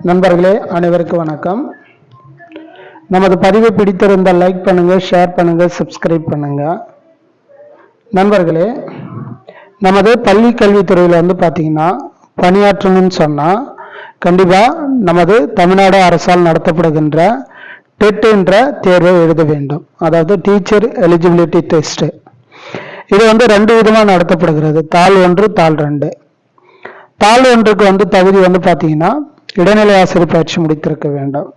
நண்பர்களே அனைவருக்கும் வணக்கம். நமது பதிவை பிடித்திருந்தால் லைக் பண்ணுங்கள் ஷேர் பண்ணுங்கள் சப்ஸ்கிரைப் பண்ணுங்கள் நண்பர்களே நமது பள்ளி கல்வித்துறையில் வந்து பார்த்திங்கன்னா பணியாற்றணும்னு சொன்னால் கண்டிப்பாக நமது தமிழ்நாடு அரசால் நடத்தப்படுகின்ற டெட் என்ற தேர்வை எழுத வேண்டும். அதாவது டீச்சர் எலிஜிபிலிட்டி டெஸ்ட்டு இது வந்து ரெண்டு விதமாக நடத்தப்படுகிறது. தாள் ஒன்று தாள் ரெண்டு. தாள் ஒன்றுக்கு வந்து தகுதி வந்து பார்த்தீங்கன்னா இடைநிலை ஆசிரியர் பயிற்சி முடித்திருக்க வேண்டும்.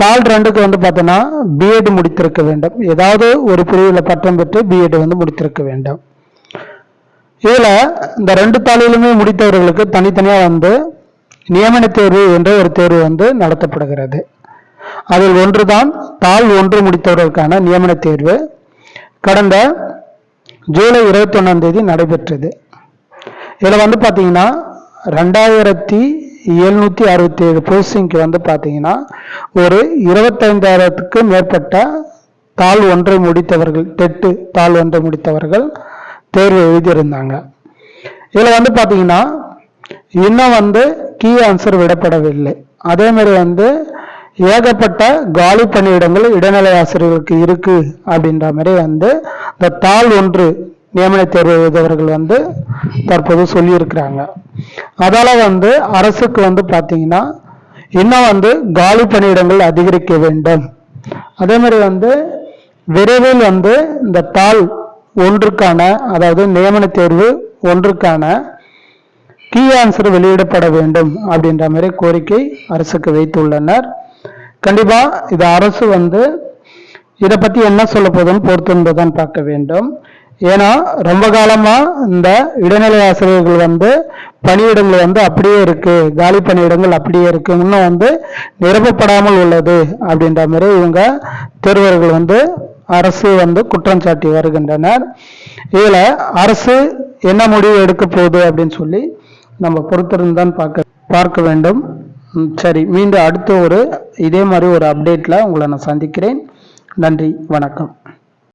தாள் ரெண்டுக்கு வந்து பார்த்தோன்னா பிஎட் முடித்திருக்க வேண்டும். ஏதாவது ஒரு பிரிவில் பட்டம் பெற்று பிஎட் வந்து முடித்திருக்க வேண்டும். இதில் இந்த ரெண்டு தாளிலுமே முடித்தவர்களுக்கு தனித்தனியாக வந்து நியமன தேர்வு என்ற ஒரு தேர்வு வந்து நடத்தப்படுகிறது. அதில் ஒன்றுதான் தாள் ஒன்று முடித்தவர்களுக்கான நியமன தேர்வு. கடந்த ஜூலை இருபத்தி ஒன்றாம் தேதி நடைபெற்றது. இதில் வந்து பார்த்தீங்கன்னா ரெண்டாயிரத்தி எழுநூற்றி அறுபத்தி ஏழு போஸ்டிங்க்கு வந்து பார்த்தீங்கன்னா ஒரு இருபத்தைந்தாயிரத்துக்கு மேற்பட்ட தாள் ஒன்றை முடித்தவர்கள் டெட்டு தாள் ஒன்றை முடித்தவர்கள் தேர்வு எழுதியிருந்தாங்க. இதில் வந்து பார்த்தீங்கன்னா இன்னும் வந்து கீ ஆன்சர் விடப்படவில்லை. அதேமாதிரி வந்து ஏகப்பட்ட காலி பணியிடங்கள் இடைநிலை ஆசிரியர்களுக்கு இருக்கு அப்படின்ற மாதிரி வந்து இந்த தாள் ஒன்று நியமன தேர்வு எழுதியவர்கள் வந்து தற்போது சொல்லியிருக்கிறாங்க. அதால் வந்து அரசுக்கு வந்து பார்த்தீங்கன்னா இன்னும் வந்து காலி பணியிடங்கள் அதிகரிக்க வேண்டும். அதே மாதிரி வந்து விரைவில் வந்து இந்த தாள் ஒன்றுக்கான அதாவது நியமன தேர்வு ஒன்றுக்கான கீ ஆன்சர் வெளியிடப்பட வேண்டும் அப்படின்ற மாதிரி கோரிக்கை அரசுக்கு வைத்துள்ளனர். கண்டிப்பா இது அரசு வந்து இதை பத்தி என்ன சொல்ல போதுன்னு பொறுத்திருந்து பார்க்க வேண்டும். ஏன்னா ரொம்ப காலமாக இந்த இடைநிலை ஆசிரியர்கள் வந்து பணியிடங்கள் வந்து அப்படியே இருக்குது காலி பணியிடங்கள் அப்படியே இருக்குது இன்னும் வந்து நிரப்பப்படாமல் உள்ளது அப்படின்ற மாதிரி இவங்க தேர்வர்கள் வந்து அரசு வந்து குற்றம் சாட்டி வருகின்றனர். இதில் அரசு என்ன முடிவு எடுக்க போகுது அப்படின்னு சொல்லி நம்ம பொறுத்திருந்தான் பார்க்க பார்க்க வேண்டும். சரி மீண்டும் அடுத்த ஒரு இதே மாதிரி ஒரு அப்டேட்டில் உங்களை நான் சந்திக்கிறேன். நன்றி வணக்கம்.